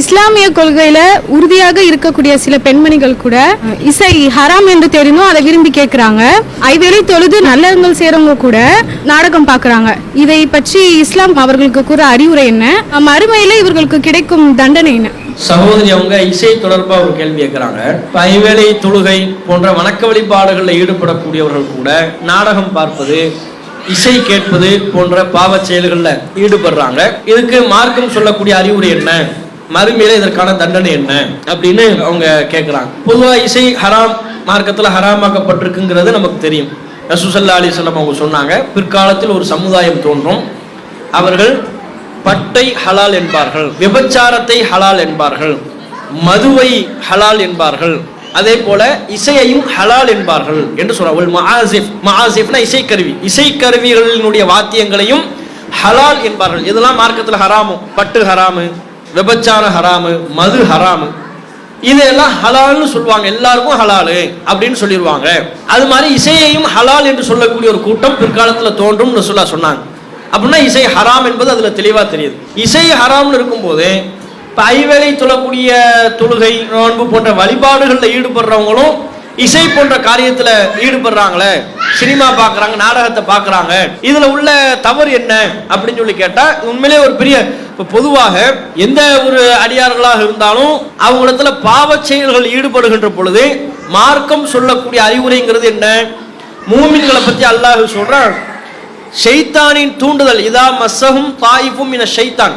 இஸ்லாமிய கொள்கையில உறுதியாக இருக்கக்கூடிய சில பெண்மணிகள் கூட இசை ஹராம் என்று தெரிந்தும் அதை விரும்பி கேட்கிறாங்க ஐவேளை தொழுது நல்லவங்கள் செய்யறவங்க கூட நாடகம் பாக்குறாங்க. இதை பற்றி இஸ்லாம் அவர்களுக்கு கூற அறிவுரை என்ன? மறுமையில இவர்களுக்கு கிடைக்கும் தண்டனை என்ன? சகோதரி அவங்க இசை தொடர்பா ஒரு கேள்வி கேட்கிறாங்க ஐவேளை தொழுகை போன்ற வணக்க வழிபாடுகளில் ஈடுபடக்கூடியவர்கள் கூட நாடகம் பார்ப்பது இசை கேட்பது போன்ற பாவ செயல்களில் ஈடுபடுறாங்க. இதுக்கு மார்க்கம் சொல்லக்கூடிய அறிவுரை என்ன? மறுமையில இதற்கான தண்டனை என்ன? அப்படின்னு அவங்க கேட்குறாங்க பொதுவா இசை ஹராம் மார்க்கத்துல ஹராமாக்கப்பட்டிருக்குங்கிறது நமக்கு தெரியும். ரசூசல்லா அலிஸ்லாம் அவங்க சொன்னாங்க பிற்காலத்தில் ஒரு சமுதாயம் தோன்றும். அவர்கள் பட்டை ஹலால் என்பார்கள் விபச்சாரத்தை ஹலால் என்பார்கள் மதுவை ஹலால் என்பார்கள் அதே போல இசையையும் ஹலால் என்பார்கள் என்று சொல்றாங்க. மஹாசிப் மஹாசிப்னா இசைக்கருவி. இசைக்கருவிகளினுடைய வாத்தியங்களையும் ஹலால் என்பார்கள். இதெல்லாம் மார்க்கத்தில் ஹராமு. பட்டு ஹராமு. விபச்சார ஹராமு மது ஹராமு. இதெல்லாம் ஹலால்னு சொல்லுவாங்க. எல்லாருக்கும் ஹலாலு அப்படின்னு சொல்லிடுவாங்க அது மாதிரி இசையையும் ஹலால் என்று சொல்லக்கூடிய ஒரு கூட்டம் பிற்காலத்தில் தோன்றும்னு சொல்ல சொன்னாங்க. அப்படின்னா இசை ஹராம் என்பது அதில் தெளிவாக தெரியுது. இசை ஹராம்னு இருக்கும்போது இப்போ ஐவேளை தொழக்கூடிய தொழுகை நோன்பு போன்ற வழிபாடுகளில் ஈடுபடுறவங்களும் இசை போன்ற காரியத்துல ஈடுபடுறாங்களே சினிமா பாக்குறாங்க நாடகத்தை பாக்குறாங்க இதுல உள்ள தவறு என்ன அப்படின்னு சொல்லி கேட்டா உண்மையிலே ஒரு பெரிய இப்போ பொதுவாக எந்த ஒரு அடியார்களாக இருந்தாலும் அவங்களிடத்துல பாவ செயல்கள் ஈடுபடுகின்ற பொழுது மார்க்கம் சொல்லக்கூடிய அறிவுரைங்கிறது என்ன? மூமின்களை பத்தி அல்லாஹ் சொல்றான் ஷைத்தானின் தூண்டுதல் இதா மசகும் தாயிஃபும் என ஷைத்தான்.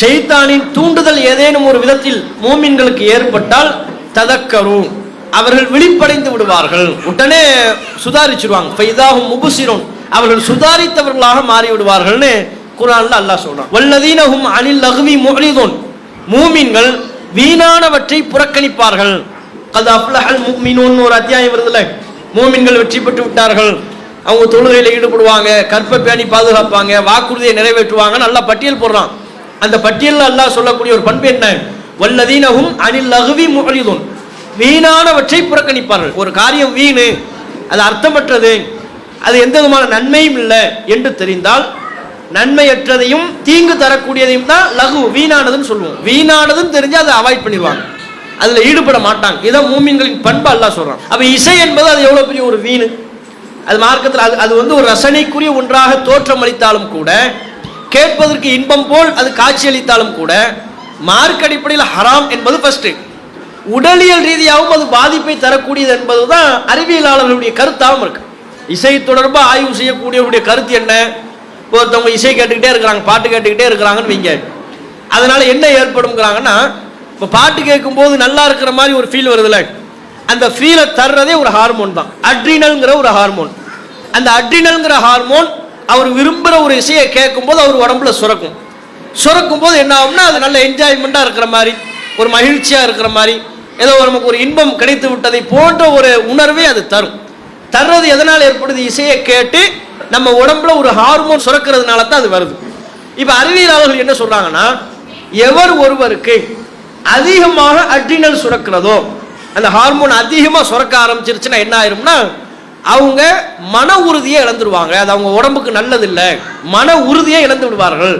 ஷைத்தானின் தூண்டுதல் ஏதேனும் ஒரு விதத்தில் மூமின்களுக்கு ஏற்பட்டால் ததக்கரும் அவர்கள் விழிப்படைந்து விடுவார்கள். உடனே சுதாரிச்சிருவாங்க. ஃபைதாஹும் முபுசிரோன். அவர்கள் சுதாரித்தவர்களாக மாறி விடுவார்கள்னு குரான்ல அல்லாஹ் சொல்றான். வல்லதீனஹும் அனில் லகுவி முகலிதோன் மூமின்கள் வீணானவற்றை புறக்கணிப்பார்கள். அது அஃப்லஹல் முஃமினூன் ஒரு அத்தியாயம் வருதுல மூமின்கள் வெற்றி பெற்று விட்டார்கள். அவங்க தொழுகையில் ஈடுபடுவாங்க. கற்ப பேணி பாதுகாப்பாங்க. வாக்குறுதியை நிறைவேற்றுவாங்க. நல்லா பட்டியல் போடுறான். அந்த பட்டியலில் அல்லாஹ் சொல்லக்கூடிய ஒரு பண்பு என்ன? வல்லதீனஹும் அனில் லகுவி முகலிதோன் வீணானவற்றை புறக்கணிப்பார்கள். ஒரு காரியம் வீணு அது அர்த்தமற்றது அது எந்த விதமான நன்மையும் இல்லை என்று தெரிந்தால் நன்மையற்றதையும் தீங்கு தரக்கூடியதையும் தான் லகு வீணானதுன்னு சொல்லுவோம். வீணானதுன்னு தெரிஞ்சு அதை அவாய்ட் பண்ணிடுவாங்க. அதில் ஈடுபட மாட்டாங்க. இதான் மூமின்களின் பண்பு அல்லாஹ் சொல்கிறான் அப்போ இசை என்பது அது எவ்வளோ பெரிய ஒரு வீணு? அது மார்க்கத்தில் அது அது வந்து ஒரு ரசனைக்குரிய ஒன்றாக தோற்றமளித்தாலும் கூட கேட்பதற்கு இன்பம் போல் அது காட்சியளித்தாலும் கூட மார்க் அடிப்படையில் ஹராம் என்பது ஃபஸ்ட்டு உடலியல் ரீதியாகவும் அது பாதிப்பை தரக்கூடியது என்பது தான் அறிவியலாளர்களுடைய கருத்தாகவும் இருக்கு. இசை தொடர்பாக ஆய்வு செய்யக்கூடியவருடைய கருத்து என்ன? ஒருத்தவங்க இசை கேட்டுக்கிட்டே இருக்கிறாங்க பாட்டு கேட்டுக்கிட்டே இருக்கிறாங்கன்னு வைங்க. அதனால என்ன ஏற்படுங்கிறாங்கன்னா இப்போ பாட்டு கேட்கும்போது நல்லா இருக்கிற மாதிரி ஒரு ஃபீல் வருதுல்ல? அந்த ஃபீலை தர்றதே ஒரு ஹார்மோன் தான். அட்ரினல்ங்கிற ஒரு ஹார்மோன் அந்த அட்ரினல்ங்கிற ஹார்மோன் அவர் விரும்புகிற ஒரு இசையை கேட்கும்போது அவர் உடம்புல சுரக்கும். சுரக்கும் போது என்ன ஆகும்னா அது நல்ல என்ஜாய்மெண்ட்டாக இருக்கிற மாதிரி ஒரு மகிழ்ச்சியாக இருக்கிற மாதிரி ஏதோ நமக்கு ஒரு இன்பம் கிடைத்து விட்டதை போன்ற ஒரு உணர்வை அது தரும். தர்றது எதனால் ஏற்படுது? இசையை கேட்டு நம்ம உடம்புல ஒரு ஹார்மோன் சுரக்கிறதுனால தான் அது வருது. இப்போ அறிவியலாளர்கள் என்ன சொல்கிறாங்கன்னா எவர் ஒருவருக்கு அதிகமாக அட்ரினல் சுரக்கிறதோ அந்த ஹார்மோன் அதிகமாக சுரக்க ஆரம்பிச்சிருச்சுன்னா என்ன ஆயிரும்னா அவங்க மன உறுதியை இழந்துருவாங்க. அது அவங்க உடம்புக்கு நல்லதில்லை. மன உறுதியை இழந்து விடுவார்கள்.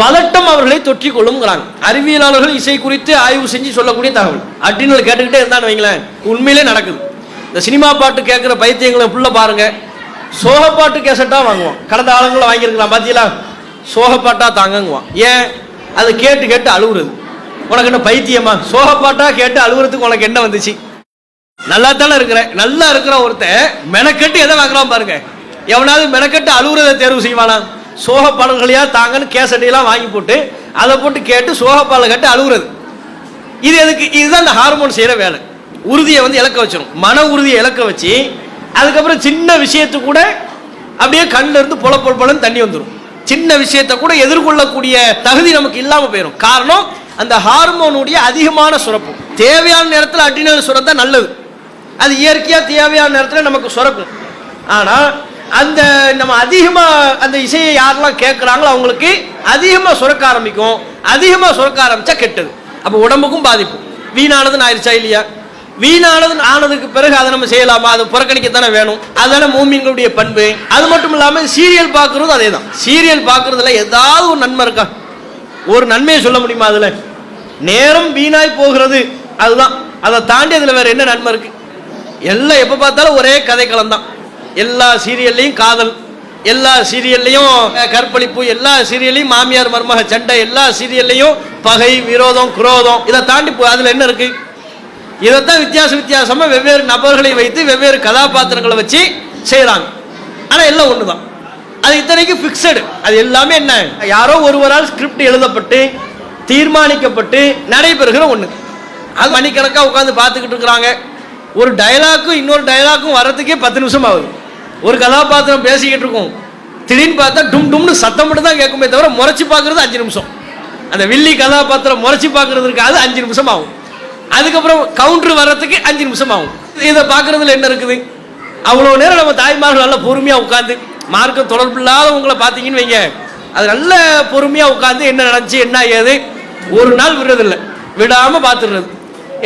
பதட்டம் அவர்களை தொற்றி கொள்ளுங்கிறாங்க அறிவியலாளர்கள் இசை குறித்து ஆய்வு செஞ்சு சொல்லக்கூடிய தகவல். அட்ரினல் கேட்டுக்கிட்டே இருந்தான்னு வைங்களேன் உண்மையிலே நடக்குது. இந்த சினிமா பாட்டு கேட்குற பைத்தியங்களை புள்ள பாருங்க. சோக பாட்டு கேசட்டாக வாங்குவோம். கடந்த ஆளுங்களை வாங்கியிருக்கலாம் பார்த்தீங்களா சோக பாட்டாக தாங்குவான் ஏன்? அதை கேட்டு கேட்டு அழுகுறது. உனக்கு என்ன பைத்தியமா? சோக பாட்டாக கேட்டு அழுகுறதுக்கு உனக்கு என்ன வந்துச்சு? நல்லா தானே இருக்கிற நல்லா இருக்கிற ஒருத்தன் மெனக்கட்டு எதை வாங்குறான் பாருங்க. எவனாவது மெனக்கட்டு அழுகுறதை தேர்வு செய்வானா? சோக பாடல்களையா தாங்கன்னு கேசட்டையெல்லாம் வாங்கி போட்டு அதை போட்டு கேட்டு சோக பாடலை கட்டு அழுகுறது. இது எதுக்கு? இதுதான் இந்த ஹார்மோன் செய்கிற வேலை. உறுதியை வந்து இழக்க வச்சிடும் மன உறுதியை இழக்க வச்சு அதுக்கப்புறம் சின்ன விஷயத்து கூட அப்படியே கண்ணில் இருந்து பொல பொல பொலன்னு தண்ணி வந்துடும் சின்ன விஷயத்தை கூட எதிர்கொள்ளக்கூடிய தகுதி நமக்கு இல்லாமல் போயிடும் காரணம் அந்த ஹார்மோனுடைய அதிகமான சுரப்பு. தேவையான நேரத்தில் அட்டினல் சுரந்தா நல்லது. அது இயற்கையாக தேவையான நேரத்தில் நமக்கு சுரக்கும். ஆனால் அந்த நம்ம அதிகமாக அந்த இசையை யாரெல்லாம் கேட்குறாங்களோ அவங்களுக்கு அதிகமாக சுரக்க ஆரம்பிக்கும். அதிகமாக சுரக்க ஆரம்பித்தா கெட்டது. அப்போ உடம்புக்கும் பாதிப்பு. வீணானதுன்னு ஆயிடுச்சா இல்லையா? வீணானது ஆனதுக்கு பிறகு அதை நம்ம செய்யலாமா? அது புறக்கணிக்கத்தானே வேணும். அதுதானே மூமின்களுடைய பண்பு. அது மட்டும் இல்லாமல் சீரியல் பார்க்குறதும் அதே தான் சீரியல் பார்க்குறதுல ஏதாவது ஒரு நன்மை இருக்கா? ஒரு நன்மையை சொல்ல முடியுமா அதில்? நேரம் வீணாய் போகிறது. அதுதான். அதை தாண்டி அதில் வேறு என்ன நன்மை இருக்குது எல்லாம் எப்போ பார்த்தாலும் ஒரே கதை தான் எல்லா சீரியல்லையும் காதல் எல்லா சீரியல்லையும் கற்பழிப்பு எல்லா சீரியல்லையும் மாமியார் மருமக சண்டை எல்லா சீரியல்லையும் பகை விரோதம் குரோதம் இதை தாண்டி அதில் என்ன இருக்கு? இதைத்தான் வித்தியாச வித்தியாசமாக வெவ்வேறு நபர்களை வைத்து வெவ்வேறு கதாபாத்திரங்களை வச்சு செய்கிறாங்க ஆனால் எல்லாம் ஒன்று தான் அது இத்தனைக்கும் ஃபிக்ஸடு அது எல்லாமே என்ன? யாரோ ஒருவரால் ஸ்கிரிப்ட் எழுதப்பட்டு தீர்மானிக்கப்பட்டு நடைபெறுகிற ஒன்று அது மணிக்கணக்காக உட்காந்து பார்த்துக்கிட்டு இருக்கிறாங்க. ஒரு டயலாக்கும் இன்னொரு டயலாக்கும் வர்றதுக்கே பத்து நிமிஷம் ஆகுது. ஒரு கதாபாத்திரம் பேசிக்கிட்டு இருக்கும். திடீர்னு பார்த்தா டும் டும்னு சத்தம் மட்டும் தான் கேட்குமே தவிர முறைச்சி பார்க்கறது அஞ்சு நிமிஷம். அந்த வில்லி கதாபாத்திரம் முறைச்சி பார்க்குறது இருக்காது அஞ்சு நிமிஷம் ஆகும். அதுக்கப்புறம் கவுண்டர் வர்றதுக்கு அஞ்சு நிமிஷம் ஆகும். இதை பார்க்கறதுல என்ன இருக்குது? அவ்வளோ நேரம் நம்ம தாய்மார்கள் நல்லா பொறுமையாக உட்காந்து மார்க்கம் தொடர்பு இல்லாதவங்களை பார்த்தீங்கன்னு வைங்க. அது நல்ல பொறுமையாக உட்காந்து என்ன நடந்துச்சு என்ன ஏது ஒரு நாள் விடுறதில்லை. விடாமல் பார்த்துடுறது.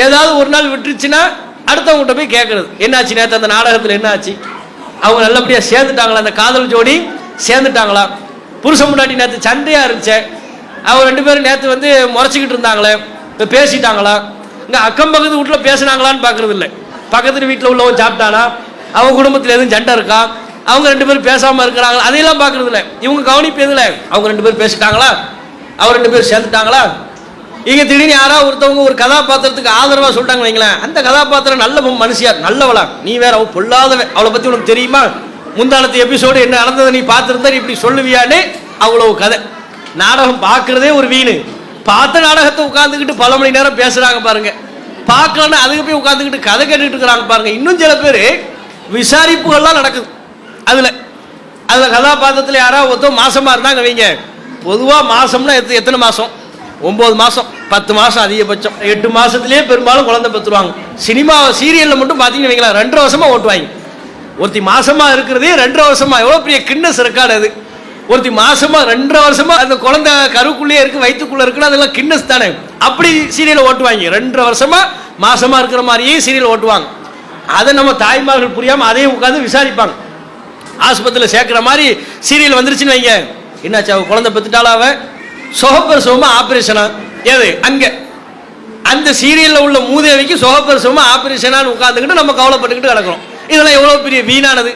ஏதாவது ஒரு நாள் விட்டுருச்சுன்னா அடுத்தவங்ககிட்ட போய் கேட்கறது. என்னாச்சு நேற்று அந்த நாடகத்தில் என்ன ஆச்சு அவங்க நல்லபடியாக சேர்ந்துட்டாங்களா? அந்த காதல் ஜோடி சேர்ந்துட்டாங்களா? புருஷன் முன்னாடி நேற்று சண்டையாக இருந்துச்சே. அவங்க ரெண்டு பேரும் நேற்று வந்து முறைச்சிக்கிட்டு இருந்தாங்களே இப்போ பேசிட்டாங்களா? இங்கே அக்கம் பக்கத்து வீட்டில் பேசுனாங்களான்னு பார்க்குறது இல்லை பக்கத்து வீட்டில் உள்ளவன் சாப்பிட்டானா? அவங்க குடும்பத்தில் எதுவும் சண்டை இருக்கா? அவங்க ரெண்டு பேரும் பேசாமல் இருக்கிறாங்களா? அதையெல்லாம் பார்க்குறது இல்லை இவங்க கவனிப்பு இல்லை அவங்க ரெண்டு பேரும் பேசிட்டாங்களா? அவங்க ரெண்டு பேரும் சேர்ந்துட்டாங்களா? இங்க திடீர்னு யாராவது ஒருத்தவங்க ஒரு கதாபாத்திரத்துக்கு ஆதரவா சொல்லிட்டாங்க வைங்களேன். அந்த கதாபாத்திரம் நல்ல ம- மனுஷியார் நல்லவளா? நீ வேற அவள் பொல்லாதவ அவளை பத்தி உனக்கு தெரியுமா? முந்தானத்து எபிசோடு என்ன நடந்ததை நீ பார்த்துருந்தா நீ இப்படி சொல்லுவியான்னு அவ்வளவு கதை. நாடகம் பார்க்கறதே ஒரு வீணு. பார்த்த நாடகத்தை உட்காந்துக்கிட்டு பல மணி நேரம் பேசுறாங்க பாருங்க. பார்க்கலன்னா அதுக்கு போய் உட்காந்துக்கிட்டு கதை கேட்டுட்டு இருக்கிறாங்க பாருங்க. இன்னும் சில பேர் விசாரிப்புகள்லாம் நடக்குது. அதுல அதுல கதாபாத்திரத்தில் யாராவது ஒருத்தர் மாசமா இருந்தாங்க வைங்க. பொதுவாக மாசம்னா எத்தனை மாசம்? ஒன்பது மாசம். பத்து மாதம் அதிகபட்சம். எட்டு மாதத்துலேயே பெரும்பாலும் குழந்தை பெற்றுருவாங்க. சினிமா சீரியலில் மட்டும் பார்த்தீங்கன்னு வைங்களேன் ரெண்டரை வருஷமாக ஓட்டுவாங்க. ஒருத்தி மாதமாக இருக்கிறதே ரெண்டரை வருஷமா. எவ்வளோ பெரிய கின்னஸ் ரெக்கார்டு அது. ஒருத்தி மாதமாக ரெண்டரை வருஷமா அந்த குழந்தை கருவுக்குள்ளேயே இருக்குது வயிற்றுக்குள்ளே இருக்குன்னா அதெல்லாம் கின்னஸ் தானே. அப்படி சீரியலை ஓட்டுவாங்க. ரெண்டரை வருஷமா மாதமாக இருக்கிற மாதிரியே சீரியல் ஓட்டுவாங்க. அதை நம்ம தாய்மார்கள் புரியாமல் அதையும் உட்காந்து விசாரிப்பாங்க. ஆஸ்பத்திரியில் சேர்க்குற மாதிரி சீரியல் வந்துருச்சுன்னு வைங்க. என்னாச்சு அவள் குழந்தை பெற்றுட்டாளா அவ? சுகப்பிரசவமா ஆப்ரேஷனாக எது? அங்கே. அந்த சீரியலில் உள்ள மூதேவிக்கு சுகப்பிரசவமா ஆப்ரேஷனான்னு உட்காந்துக்கிட்டு நம்ம கவலைப்பட்டுக்கிட்டு கிடக்கிறோம். இதெல்லாம் எவ்வளோ பெரிய வீணானது?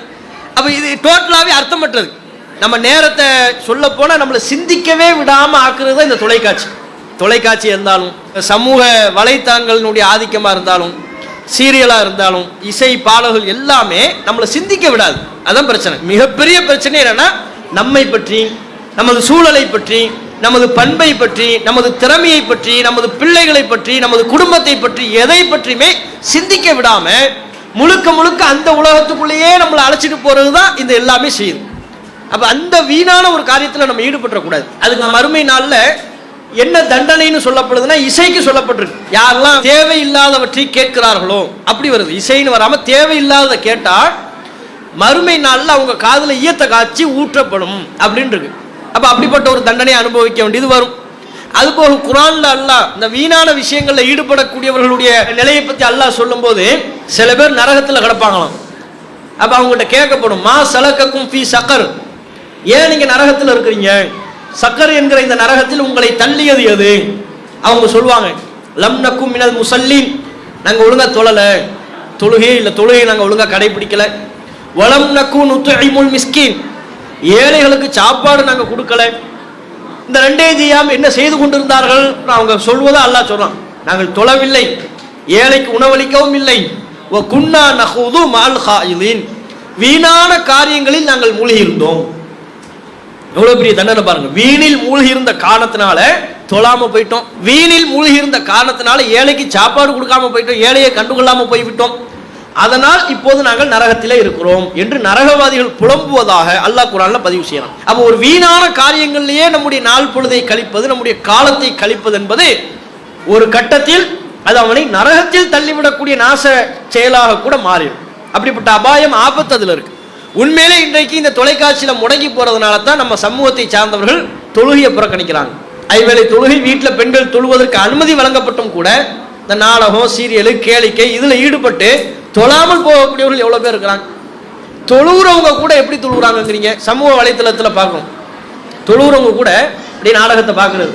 அப்போ இது டோட்டலாகவே அர்த்தமற்றது. நம்ம நேரத்தை சொல்ல போனால் நம்மளை சிந்திக்கவே விடாமல் ஆக்குறது தான் இந்த தொலைக்காட்சி. தொலைக்காட்சி இருந்தாலும் சமூக வலைத்தளங்களினுடைய ஆதிக்கமாக இருந்தாலும் சீரியலாக இருந்தாலும் இசை பாடல்கள் எல்லாமே நம்மளை சிந்திக்க விடாது. அதான் பிரச்சனை. மிகப்பெரிய பிரச்சனை என்னன்னா நம்மை பற்றி நமது சூழலை பற்றி நமது பண்பை பற்றி நமது திறமையை பற்றி நமது பிள்ளைகளை பற்றி நமது குடும்பத்தை பற்றி எதை பற்றியுமே சிந்திக்க விடாம முழுக்க முழுக்க அந்த உலகத்துக்குள்ளேயே நம்மளை அழைச்சிட்டு போறது தான் இந்த எல்லாமே செய்யுது. அப்ப அந்த வீணான ஒரு காரியத்துல நம்ம ஈடுபட்டுறக்கூடாது. அதுக்கு மறுமை நாள்ல என்ன தண்டனைன்னு சொல்லப்படுதுன்னா இசைக்கு சொல்லப்பட்டிருக்கு. யாரெல்லாம் தேவையில்லாதவற்றை கேட்கிறார்களோ அப்படி வருது. இசைன்னு வராம தேவையில்லாததை கேட்டா மறுமை நாளில் அவங்க காதில் ஈயத்தை காய்ச்சி ஊற்றப்படும் அப்படின்னு இருக்கு அப்போ அப்படிப்பட்ட ஒரு தண்டனை அனுபவிக்க வேண்டியது வரும். அதுபோக குரான்ல அல்லாஹ் இந்த வீணான விஷயங்களில் ஈடுபடக்கூடியவர்களுடைய நிலையை பத்தி அல்லாஹ் சொல்லும்போது சில பேர் நரகத்தில் கிடப்பாங்களாம். அப்ப அவங்ககிட்ட கேட்கப்படும் மா சலக்கக்கும் ஃபீ சக்கர். ஏன் நீங்க நரகத்தில் இருக்கிறீங்க? சக்கர் என்கிற இந்த நரகத்தில் உங்களை தள்ளியது எது? அவங்க சொல்லுவாங்க லம் நக்கும் மினல் முசல்லின். நாங்கள் ஒழுங்கா தொழலை. தொழுகை இல்லை தொழுகை நாங்கள் ஒழுங்கா கடைபிடிக்கல. வளம் நக்கும் நுத்துஇமுல் மிஸ்கின். ஏழைகளுக்கு சாப்பாடு நாங்கள் கொடுக்கல. இந்த ரெண்டே செய்யாம என்ன செய்து கொண்டிருந்தார்கள்? அவங்க சொல்வதா அல்லாஹ் சொல்றான். நாங்கள் தொழவில்லை. ஏழைக்கு உணவளிக்கவும் இல்லை. வ குன்னா நஹுது மால் ஹாயிலின் வீணான காரியங்களில் நாங்கள் மூழ்கியிருந்தோம். எவ்வளோ எவ்வளவு பெரிய தண்டனை பாருங்க. வீணில் மூழ்கி இருந்த காரணத்தினால தொழாம போயிட்டோம். வீணில் மூழ்கி இருந்த காரணத்தினால ஏழைக்கு சாப்பாடு கொடுக்காம போயிட்டோம். ஏழையை கண்டுகொள்ளாம போய்விட்டோம். அதனால் இப்போது நாங்கள் நரகத்திலே இருக்கிறோம் என்று நரகவாதிகள் புலம்புவதாக அல்லாஹ் குரான்ல பதிவு செய்யலாம் அப்போ ஒரு வீணான காரியங்களிலேயே நம்முடைய நாள் பொழுதை கழிப்பது நம்முடைய காலத்தை கழிப்பது என்பது ஒரு கட்டத்தில் அது அவனை நரகத்தில் தள்ளிவிடக்கூடிய நாச செயலாக கூட மாறிடும். அப்படிப்பட்ட அபாயம் ஆபத்து அதில் இருக்கு. உண்மையிலே இன்றைக்கு இந்த தொலைக்காட்சியில் முடங்கி போறதுனால தான் நம்ம சமூகத்தை சார்ந்தவர்கள் தொழுகையை புறக்கணிக்கிறாங்க. ஐவேளை தொழுகை வீட்டில் பெண்கள் தொழுவதற்கு அனுமதி வழங்கப்பட்டும் கூட இந்த நாடகம் சீரியலு கேளிக்கை இதில் ஈடுபட்டு தொழாமல் போகக்கூடியவர்கள் எவ்வளோ பேர் இருக்கிறாங்க? தொழுகிறவங்க கூட எப்படி தொழுகிறாங்கங்கிறீங்க சமூக வலைத்தளத்தில் பார்க்கணும். தொழுகிறவங்க கூட அப்படியே நாடகத்தை பார்க்குறது.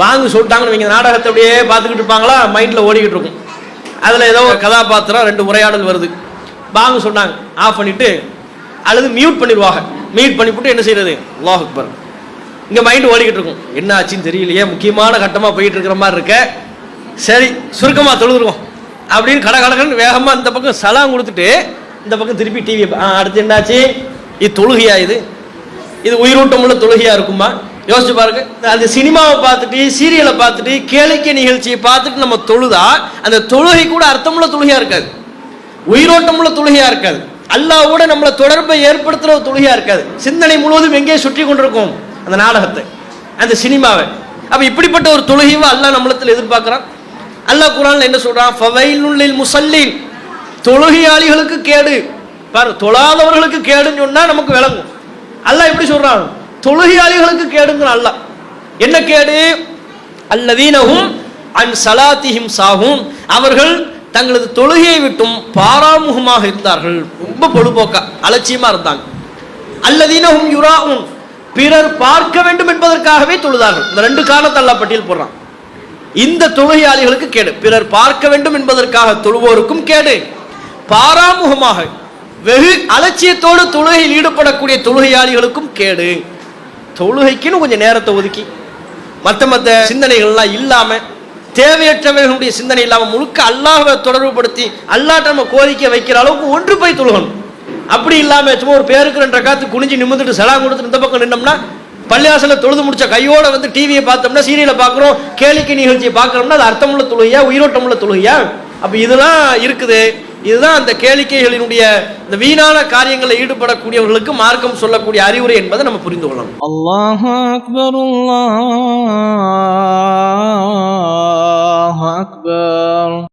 பாங்கு சொல்லிட்டாங்கன்னு வைங்க நாடகத்தை அப்படியே பார்த்துக்கிட்டு இருப்பாங்களா? மைண்டில் ஓடிக்கிட்டு இருக்கும். அதில் ஏதோ ஒரு கதாபாத்திரம் ரெண்டு உரையாடல் வருது. பாங்கு சொன்னாங்க ஆஃப் பண்ணிட்டு அல்லது மியூட் பண்ணிடுவாங்க. மியூட் பண்ணிவிட்டு என்ன செய்யறது அல்லாஹ் அக்பர். இங்கே மைண்ட் ஓடிக்கிட்டு இருக்கும். என்ன ஆச்சுன்னு தெரியலையே முக்கியமான கட்டமாக போயிட்டு இருக்கிற மாதிரி இருக்க. சரி சுருக்கமாக தொழுதுருவோம். அப்படின்னு கட கடகன்னு வேகமாக இந்த பக்கம் சலாம் கொடுத்துட்டு இந்த பக்கம் திருப்பி டிவி அடுத்து என்னாச்சு? இது தொழுகையா இது? இது உயிரோட்டமுள்ள தொழுகையா இருக்குமா? யோசிச்சு பாருங்க. அந்த சினிமாவை பார்த்துட்டு சீரியலை பார்த்துட்டு கேளிக்கை நிகழ்ச்சியை பார்த்துட்டு நம்ம தொழுதா அந்த தொழுகை கூட அர்த்தமுள்ள தொழுகையா இருக்காது. உயிரோட்டமுள்ள தொழுகையா இருக்காது. அல்லாவோட நம்மளை தொடர்பை ஏற்படுத்துகிற ஒரு தொழுகையா இருக்காது. சிந்தனை முழுவதும் எங்கேயே சுற்றி கொண்டிருக்கும் அந்த நாடகத்தை அந்த சினிமாவை. அப்ப இப்படிப்பட்ட ஒரு தொழுகையை அல்லாஹ் நம்மளத்தில் எதிர்பார்க்கிறான். அல்லாஹ் குரான் என்ன சொல்றான்? ஃபவைலுல்லில் முசல்லின் தொழுகையாளிகளுக்கு கேடு. பாரு தொழாதவர்களுக்கு கேடுன்னு சொன்னா நமக்கு விளங்கும். அல்லாஹ் எப்படி சொல்றான்? தொழுகையாளிகளுக்கு கேடுங்கிற அல்லாஹ். என்ன கேடு? அல்லதீனகும் அன் சலாத்திஹிம் சாகும் அவர்கள் தங்களது தொழுகையை விட்டும் பாராமுகமாக இருந்தார்கள். ரொம்ப பொழுபோக்கா அலட்சியமா இருந்தாங்க. அல்லதீனகும் யுராவும் பிறர் பார்க்க வேண்டும் என்பதற்காகவே தொழுதார்கள். இந்த ரெண்டு காரணத்தை அல்லாஹ் பட்டியல் போடுறான். இந்த தொழுகையாளிகளுக்கு கேடு. பிறர் பார்க்க வேண்டும் என்பதற்காக தொழுவோருக்கும் கேடு. பாராமுகமாக வெகு அலட்சியத்தோடு தொழுகையில் ஈடுபடக்கூடிய தொழுகையாளிகளுக்கும் கேடு. தொழுகைக்குன்னு கொஞ்சம் நேரத்தை ஒதுக்கி. மற்ற மற்ற சிந்தனைகள்லாம் இல்லாம தேவையற்றவர்களுடைய சிந்தனை இல்லாமல் முழுக்க அல்லாஹை தொடர்புபடுத்தி அல்லாட்ட நம்ம கோரிக்கை வைக்கிற அளவுக்கு ஒன்று போய் தொழுகணும். அப்படி இல்லாமல் சும்மா ஒரு பேருக்கு ரெண்டு காத்து குனிஞ்சு நிமிந்துட்டு சலாம் கொடுத்துட்டு இந்த பக்கம் நின்னோம்னா பள்ளியாசல தொழுது முடிச்ச கையோட வந்து டிவியை பார்த்தோம்னா சீரியலை பார்க்குறோம் கேளிக்கை நிகழ்ச்சியை பார்க்குறோம்னா அது அர்த்தமுள்ள தொழுகையா உயிரோட்டமுள்ள தொழுகையா? அப்போ இதெல்லாம் இருக்குது. இதுதான் அந்த கேளிக்கைகளினுடைய இந்த வீணான காரியங்களில் ஈடுபடக்கூடியவர்களுக்கு மார்க்கம் சொல்லக்கூடிய அறிவுரை என்பதை நம்ம புரிந்து கொள்ளணும். அல்லாஹ் அக்பர் அல்லாஹ் அக்பர்.